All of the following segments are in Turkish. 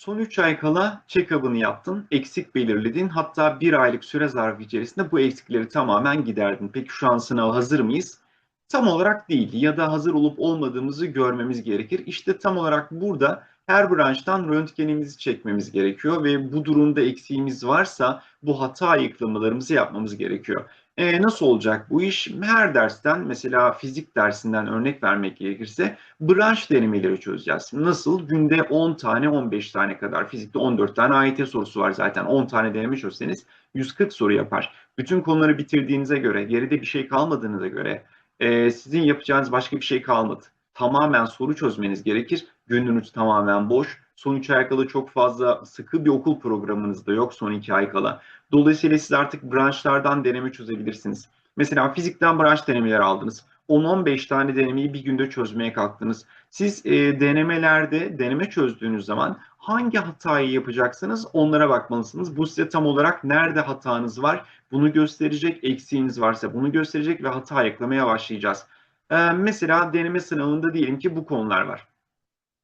Son 3 ay kala check-up'ını yaptın, eksik belirledin. Hatta bir aylık süre zarfı içerisinde bu eksikleri tamamen giderdin. Peki şu an sınava hazır mıyız? Tam olarak değil ya da hazır olup olmadığımızı görmemiz gerekir. İşte tam olarak burada her branştan röntgenimizi çekmemiz gerekiyor ve bu durumda eksiğimiz varsa bu hata ayıklamalarımızı yapmamız gerekiyor. E, nasıl olacak bu iş? Her dersten mesela fizik dersinden örnek vermek gerekirse branş denemeleri çözeceğiz. Nasıl? Günde 10 tane 15 tane kadar fizikte 14 tane AYT sorusu var zaten 10 tane deneme çözseniz 140 soru yapar. Bütün konuları bitirdiğinize göre geride bir şey kalmadığınıza göre e, sizin yapacağınız başka bir şey kalmadı. Tamamen soru çözmeniz gerekir. Gününüz tamamen boş. Son 3 ay kala çok fazla sıkı bir okul programınız da yok son 2 ay kala. Dolayısıyla siz artık branşlardan deneme çözebilirsiniz. Mesela fizikten branş denemeleri aldınız. 10-15 tane denemeyi bir günde çözmeye kalktınız. Siz e, denemelerde deneme çözdüğünüz zaman hangi hatayı yapacaksınız onlara bakmalısınız. Bu size tam olarak nerede hatanız var bunu gösterecek, eksiğiniz varsa bunu gösterecek ve hata eklemeye başlayacağız. E, mesela deneme sınavında diyelim ki bu konular var.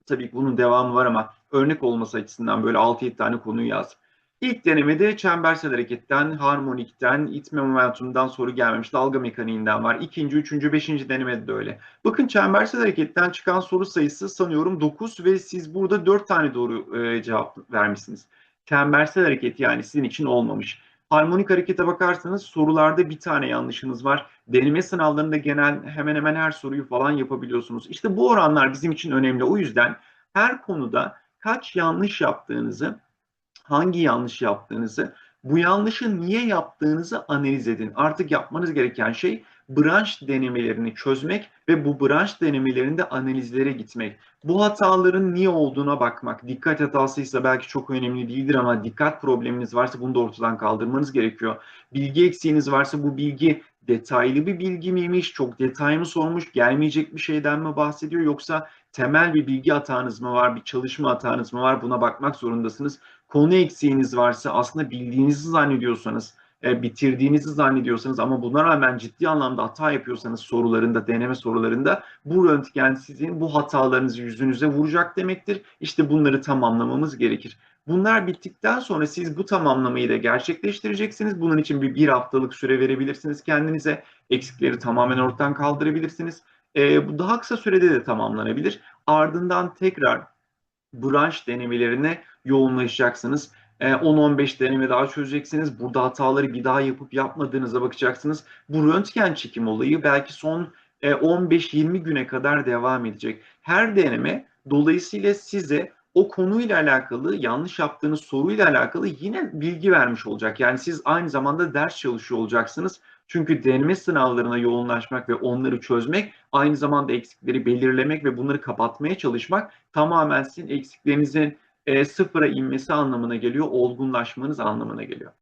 Tabii ki bunun devamı var ama örnek olması açısından böyle 6-7 tane konuyu yaz. İlk denemede çembersel hareketten, harmonikten, itme momentumdan soru gelmemiş, dalga mekaniğinden var. İkinci, üçüncü, beşinci denemede de öyle. Bakın çembersel hareketten çıkan soru sayısı sanıyorum 9 ve siz burada 4 tane doğru e, cevap vermişsiniz. Çembersel hareket yani sizin için olmamış. Harmonik harekete bakarsanız sorularda bir tane yanlışınız var. Deneme sınavlarında genel hemen hemen her soruyu falan yapabiliyorsunuz. İşte bu oranlar bizim için önemli. O yüzden her konuda kaç yanlış yaptığınızı hangi yanlış yaptığınızı, bu yanlışı niye yaptığınızı analiz edin. Artık yapmanız gereken şey branş denemelerini çözmek ve bu branş denemelerinde analizlere gitmek. Bu hataların niye olduğuna bakmak. Dikkat hatasıysa belki çok önemli değildir ama dikkat probleminiz varsa bunu da ortadan kaldırmanız gerekiyor. Bilgi eksiğiniz varsa bu bilgi detaylı bir bilgi miymiş, çok detay mı sormuş, gelmeyecek bir şeyden mi bahsediyor yoksa temel bir bilgi hatanız mı var, bir çalışma hatanız mı var buna bakmak zorundasınız. Konu eksiğiniz varsa aslında bildiğinizi zannediyorsanız, e, bitirdiğinizi zannediyorsanız ama buna rağmen ciddi anlamda hata yapıyorsanız sorularında, deneme sorularında bu röntgen sizin bu hatalarınızı yüzünüze vuracak demektir. İşte bunları tamamlamamız gerekir. Bunlar bittikten sonra siz bu tamamlamayı da gerçekleştireceksiniz. Bunun için bir, bir haftalık süre verebilirsiniz kendinize. Eksikleri tamamen ortadan kaldırabilirsiniz. E, bu daha kısa sürede de tamamlanabilir. Ardından tekrar branş denemelerine yoğunlaşacaksınız. 10-15 deneme daha çözeceksiniz. Burada hataları bir daha yapıp yapmadığınıza bakacaksınız. Bu röntgen çekim olayı belki son 15-20 güne kadar devam edecek. Her deneme dolayısıyla size o konuyla alakalı yanlış yaptığınız soruyla alakalı yine bilgi vermiş olacak. Yani siz aynı zamanda ders çalışıyor olacaksınız. Çünkü deneme sınavlarına yoğunlaşmak ve onları çözmek aynı zamanda eksikleri belirlemek ve bunları kapatmaya çalışmak tamamen sizin eksiklerinizin e, sıfıra inmesi anlamına geliyor, olgunlaşmanız anlamına geliyor.